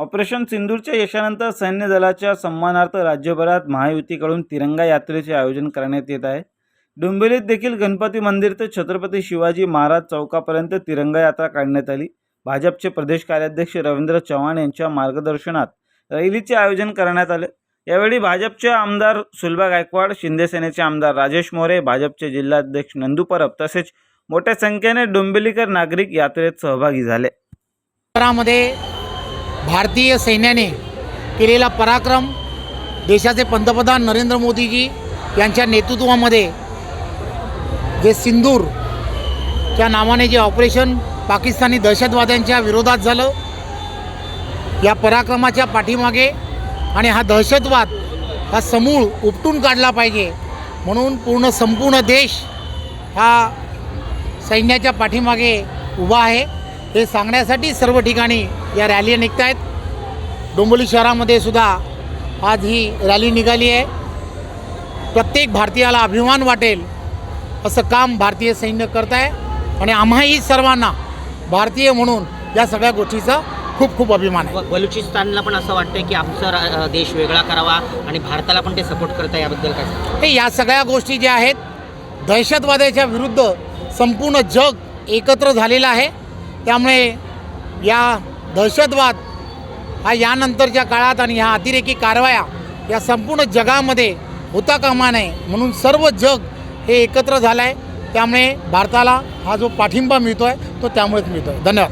Operation सिंदूरच्या यशानंतर सैन्य दलाच्या सन्मानार्थ राज्यभरात महायुतीकडून तिरंगा यात्रेचे आयोजन करण्यात येत आहे. डोंबिवलीत देखील गणपती मंदिर ते छत्रपती शिवाजी महाराज चौकापर्यंत तिरंगा यात्रा काढण्यात आली. भाजपचे प्रदेश कार्याध्यक्ष रवींद्र चव्हाण यांच्या मार्गदर्शनात रॅलीचे आयोजन करण्यात आले. यावेळी भाजपचे आमदार सुलभा गायकवाड शिंदेसेनेचे आमदार राजेश मोरे भाजपचे जिल्हाध्यक्ष नंदू परब तसेच मोठ्या संख्येने डोंबिवलीकर नागरिक यात्रेत सहभागी झाले. मध्ये भारतीय सैन्याने केलेला पराक्रम देशाचे पंतप्रधान नरेंद्र मोदीजी यांच्या नेतृत्वामध्ये जे सिंदूर त्या नावाने जे ऑपरेशन पाकिस्तानी दहशतवाद्यांच्या विरोधात झालं या पराक्रमाच्या पाठीमागे आणि हा दहशतवाद हा समूळ उपटून काढला पाहिजे म्हणून पूर्ण संपूर्ण देश हा सैन्याच्या पाठीमागे उभा आहे. हे सांगण्यासाठी सर्व ठिकाणी या रॅली निघत आहेत डोंबिवली शहरामध्ये सुद्धा आज ही रॅली निघाली आहे. प्रत्येक भारतीयाला अभिमान वाटेल असं काम भारतीय सैन्य करत आहे आणि आम्हाही सर्वांना भारतीय म्हणून या सगळ्या गोष्टीचा खूप खूप अभिमान आहे. बलुचिस्तानला पण असं वाटतंय की आमचा देश वेगळा करावा आणि भारताला पण ते सपोर्ट करत आहे याबद्दल काय? हे या सगळ्या गोष्टी ज्या आहेत दहशतवादाच्या विरुद्ध संपूर्ण जग एकत्र झालेलं आहे. त्यामुळे या दहशतवाद हा यानंतरच्या काळात आणि ह्या अतिरेकी कारवाया या संपूर्ण जगामध्ये होता कामा नये म्हणून सर्व जग हे एकत्र झालं आहे त्यामुळे भारताला हा जो पाठिंबा मिळतो आहे तो त्यामुळेच मिळतो आहे धन्यवाद.